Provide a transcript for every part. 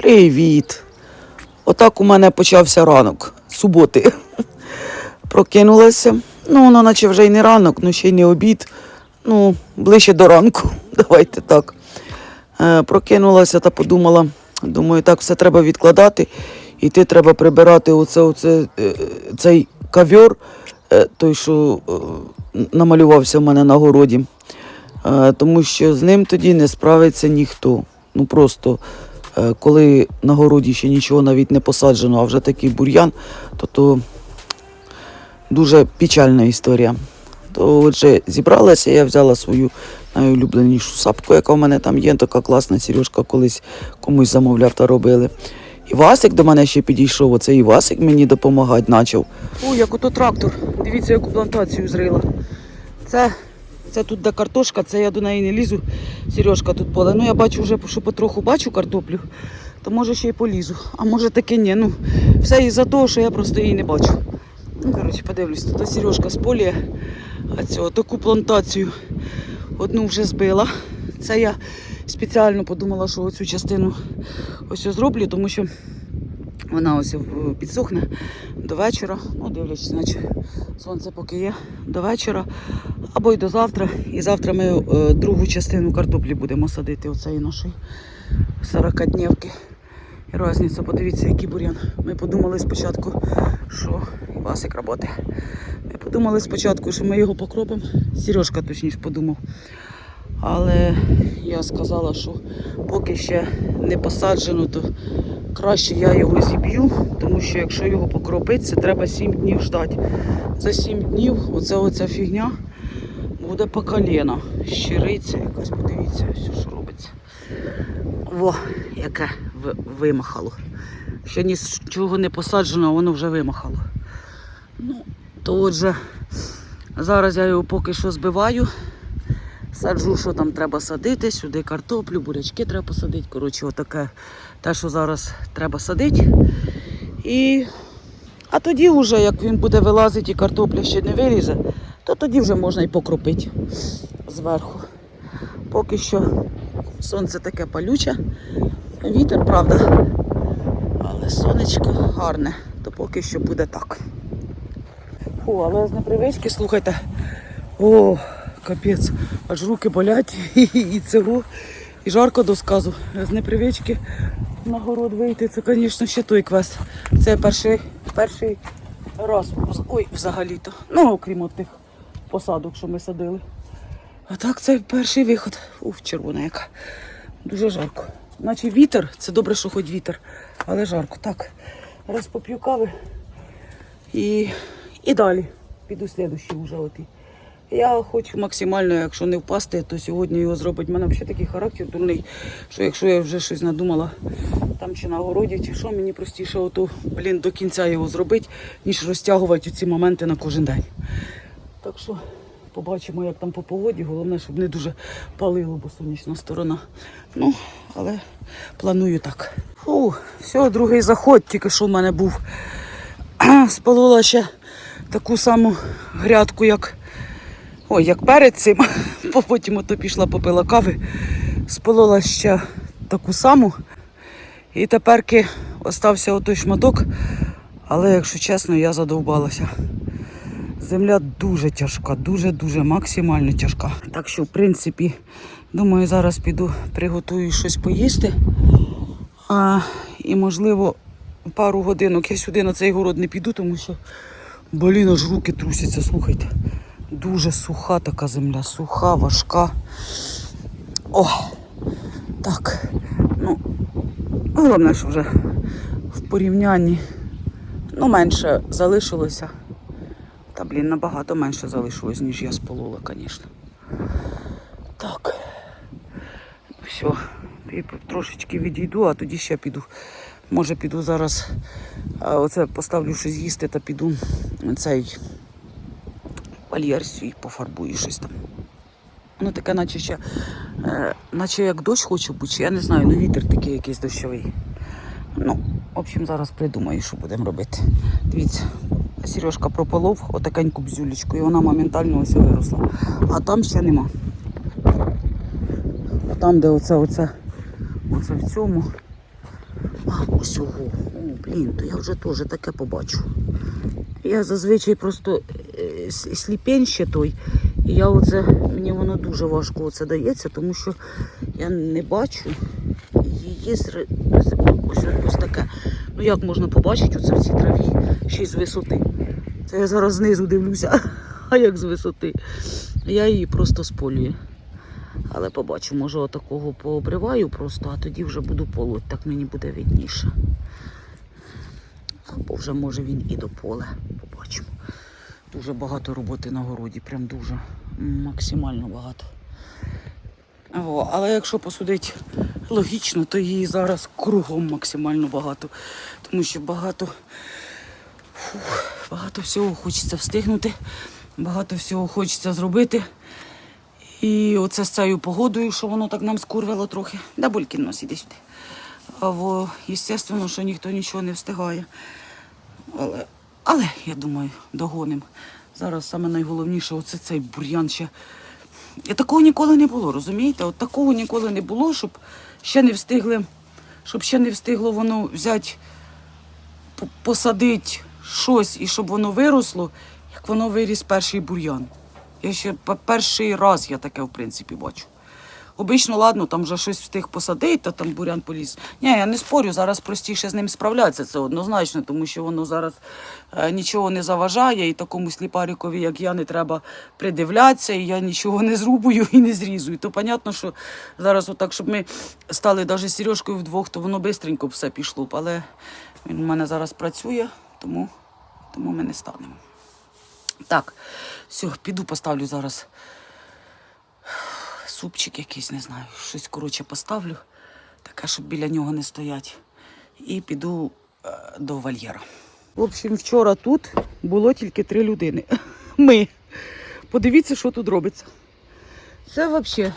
Привіт. Отак у мене почався ранок суботи. Прокинулася. Ну, воно наче вже й не ранок, ну ще й не обід. Ну, ближче до ранку. Давайте так. Е, прокинулася та подумала, думаю, так все треба відкладати. Іти треба прибирати оце, оце, е, цей ковер, е, той, що намалювався в мене на городі. Тому що з ним тоді не справиться ніхто. Ну просто коли на городі ще нічого навіть не посаджено, а вже такий бур'ян, то то дуже печальна історія. То отже, зібралася, я взяла свою найулюбленішу сапку, яка в мене там є, така класна Сережка колись комусь замовляв та робили. І Васик до мене ще підійшов, оце і Васик мені допомагати почав. Ой, як ото трактор. Дивіться, яку плантацію зрила. Це, це тут де картошка, це я до неї не лізу. Сережка тут поле. Ну я бачу вже, що потроху бачу картоплю, то може ще й полізу. А може таки ні. Ну, все із-за того, що я просто її не бачу. Ну, коротше, подивлюсь, тут Сережка сполює, а цього таку плантацію одну вже збила. Це я спеціально подумала, що оцю частину ось зроблю, тому що вона ось е, підсохне до вечора. Ну, дивлячись, наче сонце поки є до вечора. Або й до завтра. І завтра ми е, другу частину картоплі будемо садити оцеї нашої 40-днівки. І Розниця, подивіться, який бур'ян. Ми подумали спочатку, що Васик роботи. Ми подумали спочатку, що ми його покропимо. Сережка точніше подумав. Але я сказала, що поки ще не посаджено, то краще я його зіб'ю, тому що якщо його покропити, це треба 7 днів ждати. За 7 днів оця оця фігня буде по коліна. Щириця якась, подивіться, все, що робиться. Во, яке вимахало. Ще нічого не посаджено, воно вже вимахало. Ну, то отже, зараз я його поки що збиваю. Саджу, що там треба садити, сюди картоплю, бурячки треба посадити. Коротше, отаке те, що зараз треба садити. І... А тоді вже, як він буде вилазити і картопля ще не вилізе, то тоді вже можна і покропити зверху. Поки що сонце таке палюче, вітер, правда, але сонечко гарне, то поки що буде так. Фу, але з непривички, слухайте, о, капець, аж руки болять і, і цього, і жарко до сказу. З непривички на город вийти, це, звісно, ще той квест. Це перший, перший раз, ой, взагалі-то. Ну, окрім тих посадок, що ми садили. А так це перший виход. Ух, червона яка. Дуже жарко. Наче вітер, це добре, що хоч вітер, але жарко. Так, раз поп'ю кави і, і далі. Піду слідущий вже оті. Я хочу максимально, якщо не впасти, то сьогодні його зробить. У мене взагалі такий характер дурний, що якщо я вже щось надумала там чи на городі, чи що, мені простіше ото, блін, до кінця його зробити, ніж розтягувати ці моменти на кожен день. Так що побачимо, як там по погоді. Головне, щоб не дуже палило, бо сонячна сторона. Ну, але планую так. Фу, все, другий заход, тільки що в мене був. Спалила ще таку саму грядку, як, ой, як перед цим. Потім ото пішла попила кави. Сполола ще таку саму. І теперки остався отой шматок. Але, якщо чесно, я задовбалася. Земля дуже тяжка, дуже-дуже максимально тяжка. Так що, в принципі, думаю, зараз піду приготую щось поїсти. А, і, можливо, пару годинок я сюди на цей город не піду, тому що, блін, аж руки трусяться, слухайте. Дуже суха така земля, суха, важка. О, так. Ну, головне, що вже в порівнянні ну, менше залишилося. Та, блін, набагато менше залишилось, ніж я сполола, звісно. Так. Все. І трошечки відійду, а тоді ще піду. Може піду зараз. Оце поставлю щось їсти та піду цей вольєр свій пофарбую щось там. Ну таке, наче ще, е, наче як дощ хоче бути, чи я не знаю, ну вітер такий якийсь дощовий. Ну, в общем, зараз придумаю, що будемо робити. Дивіться, Сережка прополов отакеньку бзюлечку, і вона моментально ось виросла. А там ще нема. Там, де оце, оце, оце в цьому, А, ось ого. О, блін, то я вже теж таке побачу. Я зазвичай просто сліпень ще той. І я оце, мені воно дуже важко оце дається, тому що я не бачу її з, ось, ось таке. Ну як можна побачити оце в цій траві ще й з висоти? Це я зараз знизу дивлюся, а як з висоти. Я її просто сполюю. Але побачу, може отакого пообриваю просто, а тоді вже буду полоть, так мені буде видніше. Або вже може він і до поля. Дуже багато роботи на городі, прям дуже максимально багато. О, але якщо посудити логічно, то її зараз кругом максимально багато. Тому що багато, фух, багато всього хочеться встигнути, багато всього хочеться зробити. І оце з цією погодою, що воно так нам скурвило трохи. Да булькін нос іди сюди. А во, що ніхто нічого не встигає. Але, але я думаю, догоним. Зараз саме найголовніше оце цей бур'ян ще. І такого ніколи не було, розумієте? От такого ніколи не було, щоб ще не встигли, щоб ще не встигло воно взяти, посадити щось і щоб воно виросло, як воно виріс перший бур'ян. Я ще перший раз я таке, в принципі, бачу. Обично, ладно, там вже щось встиг посадити, та там бурян поліз. Ні, я не спорю, зараз простіше з ним справлятися, це однозначно, тому що воно зараз е, нічого не заважає, і такому сліпарікові, як я, не треба придивлятися, і я нічого не зрубую і не зрізую. То понятно, що зараз, отак, щоб ми стали навіть Сережкою вдвох, то воно швидко все пішло б. Але він у мене зараз працює, тому, тому ми не станемо. Так, все, піду поставлю зараз супчик якийсь, не знаю, щось коротше поставлю, таке, щоб біля нього не стоять. І піду е, до вольєра. В общем, вчора тут було тільки три людини. Ми. Подивіться, що тут робиться. Це взагалі.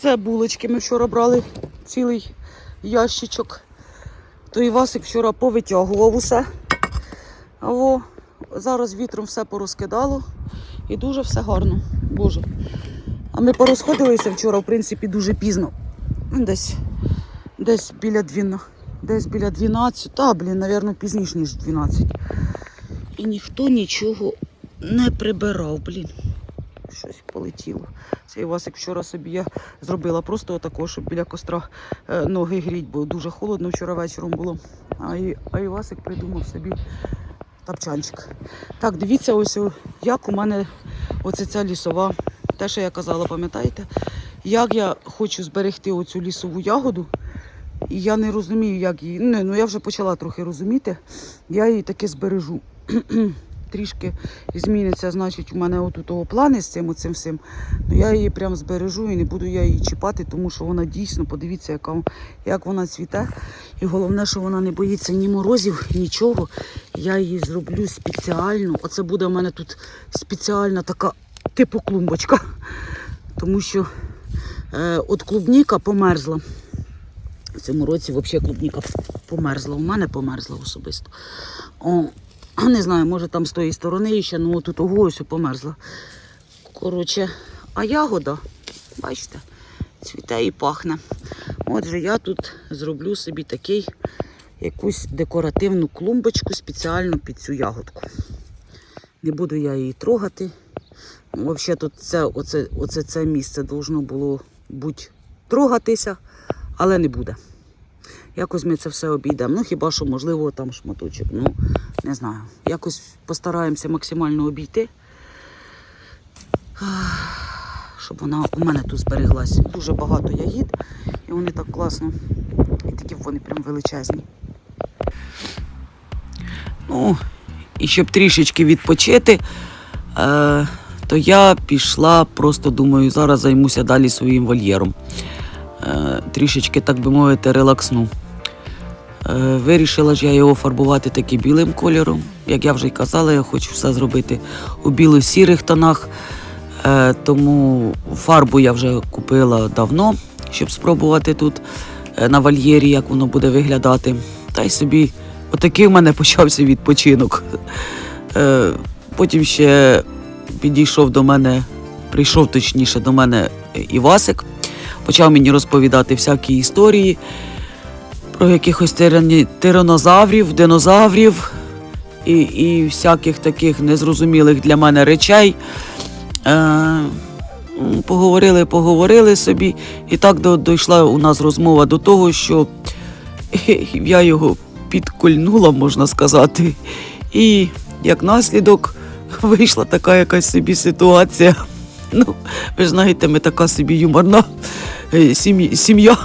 Це булочки. Ми вчора брали цілий ящичок. То Івасик вчора повитягував усе. Во, зараз вітром все порозкидало. І дуже все гарно. Боже. Ми порозходилися вчора, в принципі, дуже пізно. Десь, десь біля 12. Десь біля 12. Та, блін, напевно, пізніше, ніж 12. І ніхто нічого не прибирав, блін. Щось полетіло. Цей Васик вчора собі я зробила просто отако, щоб біля костра е, ноги гріть, бо дуже холодно вчора вечором було. А, і, а Івасик придумав собі тапчанчик. Так, дивіться, ось як у мене оце ця лісова. Те, що я казала, пам'ятаєте? Як я хочу зберегти оцю лісову ягоду, і я не розумію, як її. Не, ну я вже почала трохи розуміти. Я її таки збережу. Трішки зміниться, значить, у мене отут плани з цим оцим всім. Ну я її прям збережу і не буду я її чіпати, тому що вона дійсно, подивіться, яка, як вона цвіте. І головне, що вона не боїться ні морозів, нічого. Я її зроблю спеціально. Оце буде у мене тут спеціальна така типу клумбочка. Тому що е, от клубніка померзла. В цьому році взагалі клубніка померзла. У мене померзла особисто. О, не знаю, може там з тої сторони ще, ну тут ого ось померзла. Коротше, а ягода, бачите, цвіте і пахне. Отже, я тут зроблю собі такий якусь декоративну клумбочку спеціально під цю ягодку. Не буду я її трогати. Взагалі тут це, оце, оце це місце должно було бути трогатися, але не буде. Якось ми це все обійдемо. Ну хіба що, можливо, там шматочок. Ну, не знаю. Якось постараємося максимально обійти. Щоб вона у мене тут збереглась. Дуже багато ягід, і вони так класно. І такі вони прям величезні. Ну, і щоб трішечки відпочити, е, то я пішла, просто думаю, зараз займуся далі своїм вольєром. Е, трішечки, так би мовити, релаксну. Е, вирішила ж я його фарбувати таким білим кольором. Як я вже й казала, я хочу все зробити у біло-сірих тонах. Е, тому фарбу я вже купила давно, щоб спробувати тут на вольєрі, як воно буде виглядати. Та й собі отакий в мене почався відпочинок. Потім ще підійшов до мене, прийшов точніше до мене Івасик, почав мені розповідати всякі історії. про якихось тиранозаврів, динозаврів і, і всяких таких незрозумілих для мене речей. Е, поговорили, поговорили собі, і так дійшла у нас розмова до того, що я його підкольнула, можна сказати. І як наслідок вийшла така якась собі ситуація. Ну, ви знаєте, ми така собі юморна е, сім'я.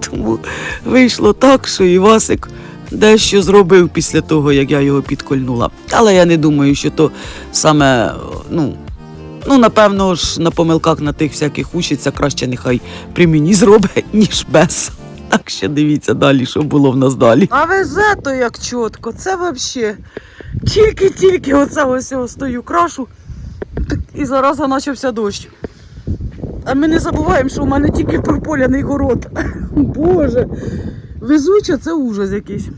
Тому вийшло так, що Івасик дещо зробив після того, як я його підкольнула. Але я не думаю, що то саме, ну, ну напевно ж, на помилках на тих всяких учиться, краще нехай при мені зробить, ніж без. Так що дивіться далі, що було в нас далі. А везе то як чітко, це взагалі. Тільки-тільки оце ось ось стою крашу, і зараз почався дощ. А ми не забуваємо, що у мене тільки прополяний город. Боже, везуча це ужас якийсь.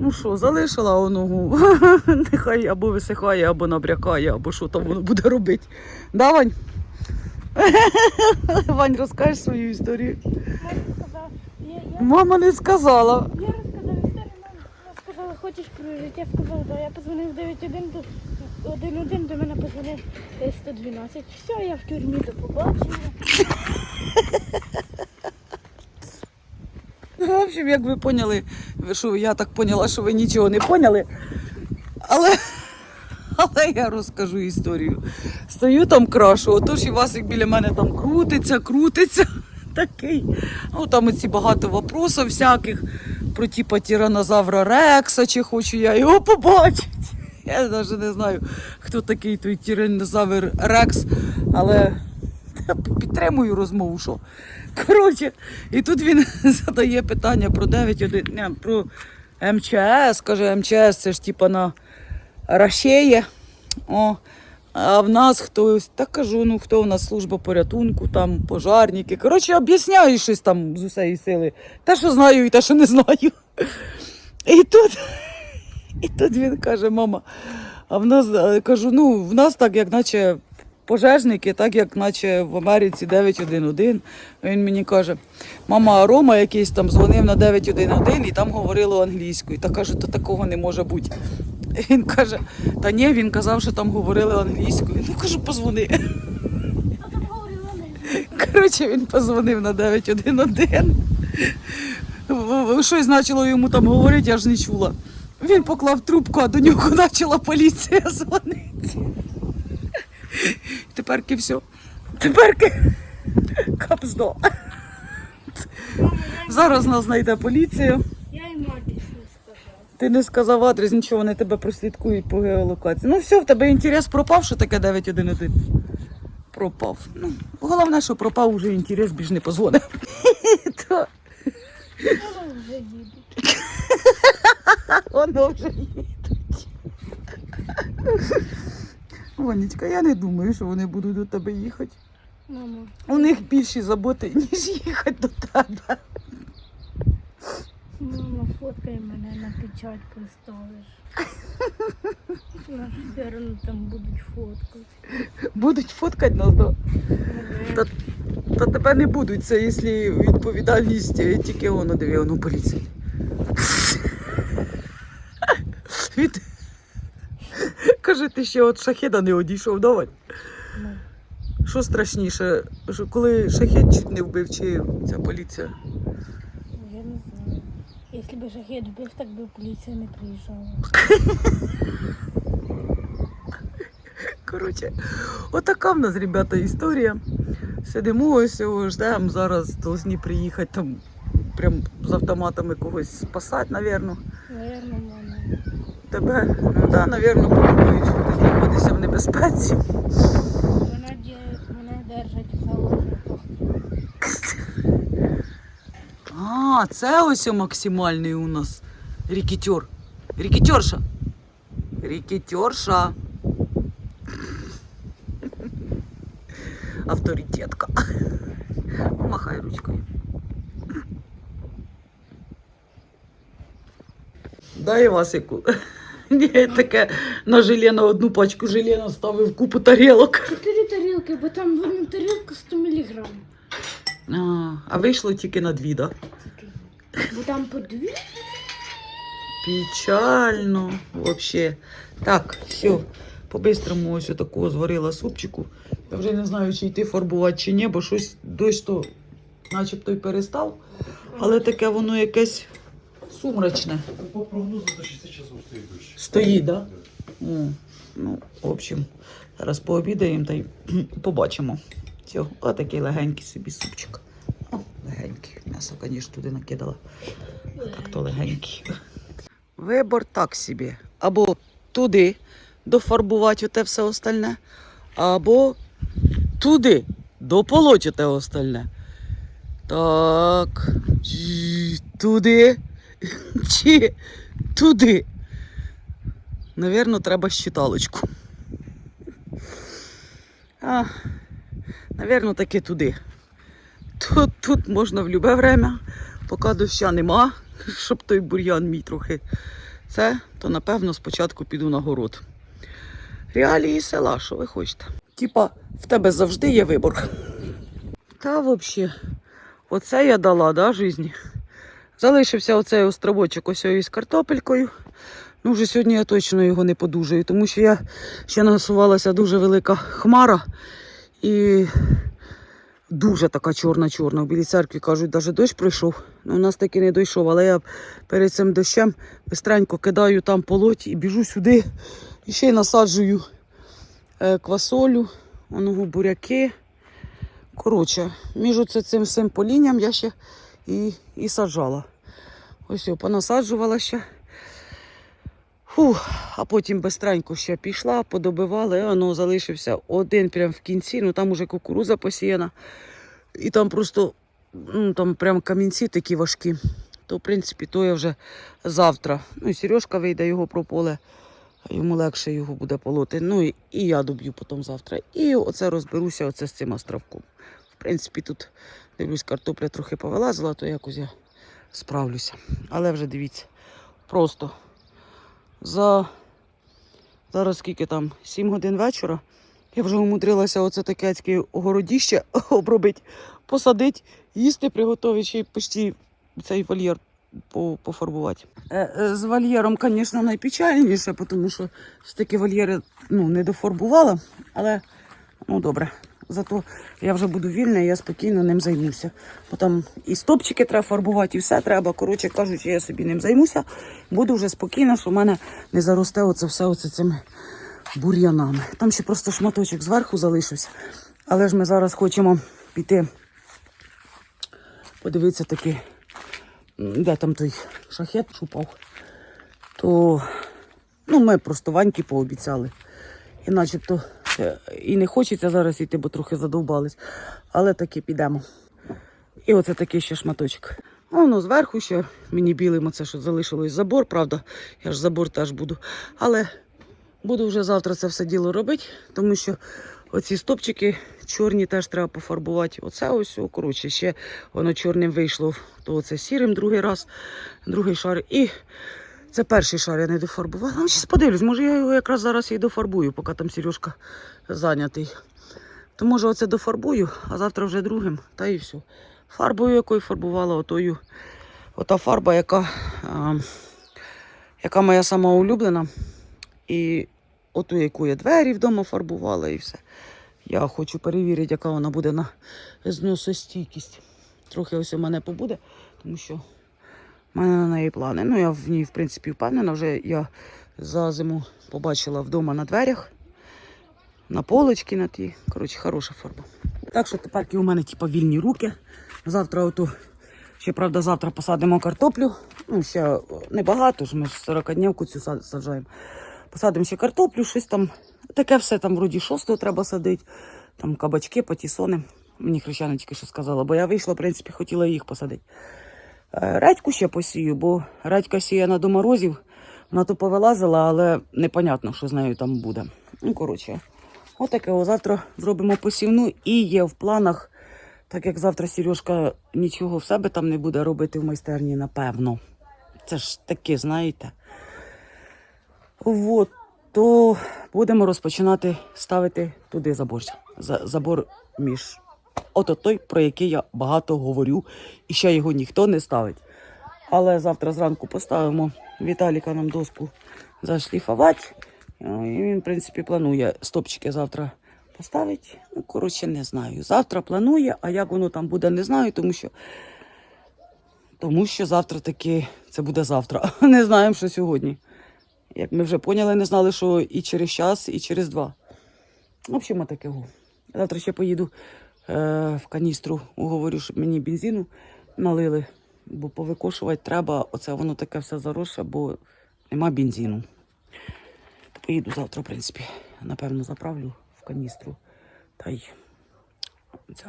Ну що, залишила оногу. Нехай або висихає, або набрякає, або що там воно буде робити. Да, Вань? Розкажеш свою історію. Мама не сказала. я розказав історію, мама сказала, хочеш прожити? Я сказала, да. Я позвонив 91 до 1-1, до мене позвонив е, 112. Все, я в тюрмі до побачення. Ну, В общем, як ви поняли, що я так поняла, що ви нічого не поняли. Але, але я розкажу історію. Стою там крашу, отож Івасик біля мене там крутиться, крутиться. Такий. Ну там оці багато вопросів всяких про типа тиранозавра Рекса, чи хочу я його побачити. Я навіть не знаю, хто такий той тиранозавр Рекс, але підтримую розмову, що. Коротше, і тут він задає питання про 9.1, не, про МЧС, каже, МЧС це ж типа на Рашеє. О, а в нас хтось, так кажу, ну хто в нас служба порятунку, там пожарники. Коротше, об'ясняю щось там з усієї сили. Те, що знаю, і те, що не знаю. І тут, і тут він каже, мама, а в нас е, кажу, ну, в нас так, як наче пожежники, так як наче в Америці 911. Він мені каже, мама, Рома якийсь там дзвонив на 911 і там говорило англійською. Та кажу, то такого не може бути. Він каже, та ні, він казав, що там говорили англійською. Ну кажу, позвони. Коротше, він позвонив на 911. В- в- Щось почало йому там говорити, я ж не чула. Він поклав трубку, а до нього почала поліція дзвонити. Теперки все. Теперки капздо. Зараз нас знайде поліція. Я і мамі не сказала. Ти не сказав адрес, нічого, вони тебе прослідкують по геолокації. Ну все, в тебе інтерес пропав, що таке 911? Пропав. Ну, головне, що пропав уже інтерес, більш не позвонив. Воно вже їдуть. Вонечка, я не думаю, що вони будуть до тебе їхати. Мамо, У них більші заботи, ніж їхати до тебе. Мама, мене на печать поставиш. Нас все одно там будуть фоткати. Будуть фоткати нас, да? Та, та тебе не будуть, це якщо відповідальність е, тільки воно диви, воно поліція. Від... Каже, ти ще от шахеда не одійшов, давай. Ну, Що страшніше, коли шахет чуть не вбив, чи ця поліція? Якщо б шахет вбив, так би поліція не приїжджала. Коротше, отака в нас, ребята, історія. Сидимо ось, ждемо, зараз повинні приїхати там прям з автоматами когось спасати, напевно. Наверно, мама. Тебе, ну так, напевно, подумають, що ти знаходишся в небезпеці. А, це ось о максимальний у нас рікетер. Рікетерша. Рікетерша. Авторитетка. Махай ручкою. Дай Васику. Ні, таке на желе на одну пачку желе наставив купу тарілок. Чотири тарілки, бо там одна тарілка 100 мг. А, а вийшло тільки на дві, так? Да? Бо там по дві. Печально вообще. Так, все. По-бистрому ось такого зварила супчику. Я вже не знаю, чи йти фарбувати, чи ні, бо щось дощ то начебто й перестав. Але таке воно якесь сумрачне. По прогнозу до 6 часов стоїть дощ. Стоїть, да? О, ну, в общем, зараз пообідаємо та й побачимо. Все, отакий легенький собі супчик. О. М'ясо, звісно, туди накидала. Так то легенький. Вибор так собі. Або туди дофарбувати оте все остальне, або туди дополоть те остальне. Так. Туди. Чи туди. Навірно, треба щиталочку. А, навірно, таки туди. Тут, тут можна в любе время, поки доща нема, щоб той бур'ян мій трохи. Це, то напевно спочатку піду на город. Реалії села, що ви хочете? Типа, в тебе завжди є вибор. Та взагалі, оце я дала, да, житті. Залишився оцей островочок ось із картопелькою. Ну, вже сьогодні я точно його не подужаю, тому що я ще насувалася дуже велика хмара і дуже така чорна-чорна. В білій церкві кажуть, навіть дощ пройшов. Ну, у нас таки не дійшов, але я перед цим дощем бистренько кидаю там полоть і біжу сюди. І ще й насаджую е, квасолю, оного буряки. Коротше, між оце цим всім полінням я ще і, і саджала. Ось його понасаджувала ще. Фух, а потім бистренько ще пішла, подобивала, і воно залишився один прямо в кінці, ну там уже кукуруза посіяна. І там просто ну, там прям камінці такі важкі. То, в принципі, то я вже завтра. Ну, Сережка вийде його прополе, йому легше його буде полоти. Ну і, і я доб'ю потім завтра. І оце розберуся оце з цим островком. В принципі, тут дивлюсь, картопля трохи повилазила, то якось я справлюся. Але вже дивіться, просто за зараз скільки там, 7 годин вечора. Я вже умудрилася оце таке огородіще обробити, посадити, їсти приготувати, ще й почти цей вольєр пофарбувати. Е, е, З вольєром, звісно, найпечальніше, тому що все таки вольєри ну, не дофарбувала, але ну добре. Зато я вже буду вільна, і я спокійно ним займуся. Бо там і стопчики треба фарбувати, і все треба. Коротше кажучи, я собі ним займуся. Буду вже спокійна, що в мене не заросте оце все оце цими бур'янами. Там ще просто шматочок зверху залишився. Але ж ми зараз хочемо піти. Подивитися таки, де там той шахет шупав. То ну, ми просто ваньки пообіцяли. І начебто і не хочеться зараз йти, бо трохи задовбались. Але таки підемо. І оце такий ще шматочок. Воно зверху ще мені білим оце, що залишилось забор, правда, я ж забор теж буду. Але буду вже завтра це все діло робити, тому що оці стопчики чорні теж треба пофарбувати. Оце ось, коротше, ще воно чорним вийшло, то оце сірим другий раз, другий шар. І це перший шар я не дофарбувала. Ну, зараз подивлюсь, може я його якраз зараз і дофарбую, поки там Сережка зайнятий. То може оце дофарбую, а завтра вже другим, та і все. Фарбою, якою фарбувала, отою. Ота фарба, яка, а, яка моя сама улюблена. І оту, яку я двері вдома фарбувала і все. Я хочу перевірити, яка вона буде на зносостійкість. Трохи ось у мене побуде, тому що в мене на неї плани. Ну, я в ній, в принципі, впевнена. Вже я за зиму побачила вдома на дверях, на полочки на ті. Коротше, хороша фарба. Так що тепер у мене типу, вільні руки. Завтра оту, ще правда, завтра посадимо картоплю. Ну, ще небагато, ж ми ж 40 днівку цю саджаємо. Посадимо ще картоплю, щось там. Таке все там вроді шостого треба садити. Там кабачки, патісони. Мені хрещана тільки що сказала, бо я вийшла, в принципі, хотіла їх посадити. Е, Редьку ще посію, бо редька сіяна до морозів. Вона то повилазила, але непонятно, що з нею там буде. Ну, коротше, отаке о, завтра зробимо посівну і є в планах, так як завтра Сережка нічого в себе там не буде робити в майстерні, напевно. Це ж таке, знаєте. От, то будемо розпочинати ставити туди забор. За- Забор між. Ото той, про який я багато говорю, і ще його ніхто не ставить. Але завтра зранку поставимо Віталіка нам доску зашліфувати. І він, в принципі, планує стопчики завтра поставити. Ну, коротше, не знаю. Завтра планує, а як воно там буде, не знаю, тому що, тому що завтра таки це буде завтра. Не знаємо, що сьогодні. Як ми вже поняли, не знали, що і через час, і через два. В общем, таке. го. Завтра ще поїду е, в каністру, уговорю, щоб мені бензину налили, бо повикошувати треба. Оце воно таке все заросше, бо нема бензину. Поїду завтра, в принципі. Напевно, заправлю в каністру. Та й це.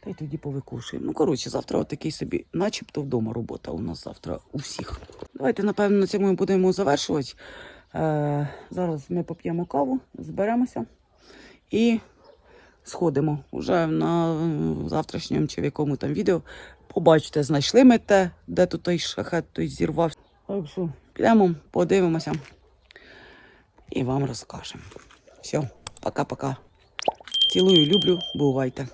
Та й тоді повикушуємо. Ну, коротше, завтра отакий собі, начебто вдома робота у нас завтра у всіх. Давайте, напевно, на цьому будемо завершувати. Е, зараз ми поп'ємо каву, зберемося і сходимо. Уже на завтрашньому чи в якому там відео. Побачите, знайшли ми те, де тут той шахет той зірвався. Так що підемо, подивимося і вам розкажемо. Все, пока-пока. Цілую, люблю, бувайте.